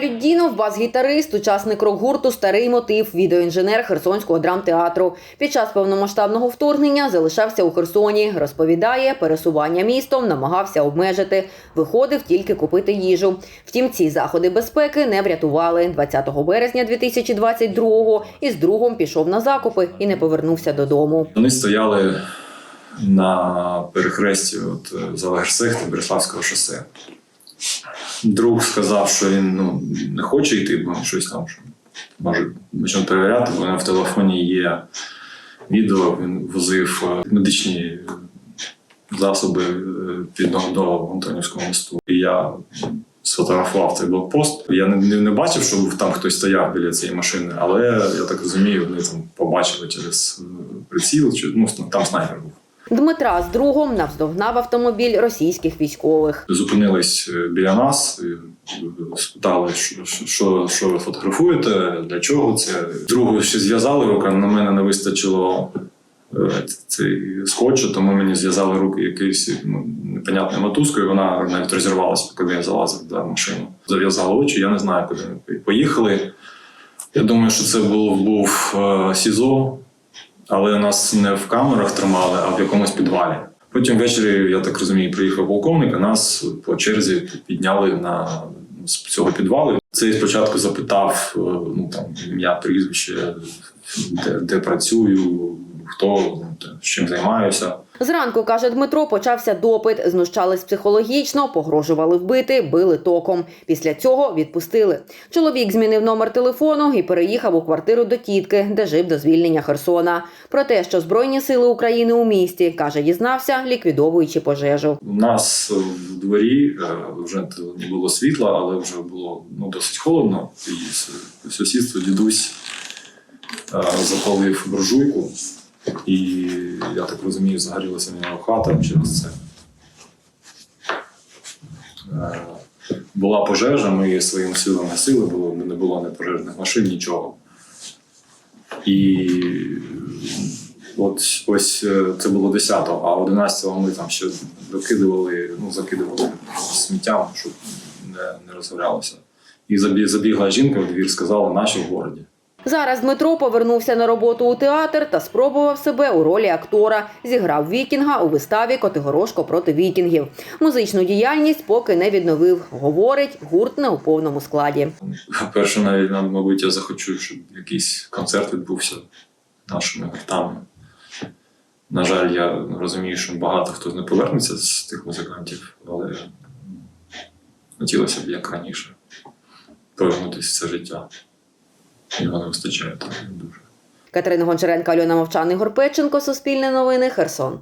Галюддінов, бас-гітарист, учасник рок-гурту Старий мотив, відеоінженер Херсонського драмтеатру. Під час повномасштабного вторгнення залишався у Херсоні. Розповідає, пересування містом намагався обмежити. Виходив тільки купити їжу. Втім, ці заходи безпеки не врятували. 20 березня 2022-го із другом пішов на закупи і не повернувся додому. Вони стояли на перехресті от, е, Залагерсех та Береславського шосе. Друг сказав, що він ну, не хоче йти, бо щось там що може почнемо перевіряти, бо в телефоні є відео, він возив е, медичні засоби е, під до Антонівського мосту. І я сфотографував цей блокпост. Я не, не, не бачив, що там хтось стояв біля цієї машини, але я так розумію, вони там побачили через е, приціл, чи ну там снайпер був. Дмитра з другом навздогнав автомобіль російських військових. Зупинились е, біля нас, е, спитали, що, що, що ви фотографуєте, для чого це. Другу ще зв'язали руки, на мене не вистачило е, цей скотчу, тому мені зв'язали руки якоюсь ну, непонятною мотузкою. Вона навіть розірвалася, коли я залазив до машини. Зав'язали очі, я не знаю, куди поїхали. Я думаю, що це був, був СІЗО, але нас не в камерах тримали, а в якомусь підвалі. Потім ввечері, я так розумію, приїхав полковник, і нас по черзі підняли на з цього підвалу. Цей спочатку запитав е, ну, там, ім'я, прізвище, де, де працюю, хто, ну, те, чим займаюся. Зранку, каже Дмитро, почався допит, знущались психологічно, погрожували вбити, били током. Після цього відпустили. Чоловік змінив номер телефону і переїхав у квартиру до тітки, де жив до звільнення Херсона. Про те, що Збройні сили України у місті, каже, дізнався, ліквідовуючи пожежу. У нас в дворі е, вже не було світла, але вже було ну, досить холодно. І сусідство дідусь е, запалив буржуйку, і я так розумію, загорілася в нього хата через це. Е, Була пожежа, ми своїми силами гасили, було, не було ні пожежних машин, нічого. І от ось е, це було 10-го, а 11-го ми там ще докидували, ну, закидували сміттям, щоб не, не розгорялося. І забігла жінка в двір, сказала, наші в городі. Зараз Дмитро повернувся на роботу у театр та спробував себе у ролі актора. Зіграв вікінга у виставі Котигорошко проти вікінгів. Музичну діяльність поки не відновив. Говорить, гурт не у повному складі. Перше, навіть, мабуть, я захочу, щоб якийсь концерт відбувся нашими гуртами. На жаль, я розумію, що багато хто не повернеться з тих музикантів, але хотілося б як раніше повернутися в це життя. Його не вистачає. Катерина Гончаренко, Альона Мовчан, Ігор Печенко, Суспільне новини, Херсон.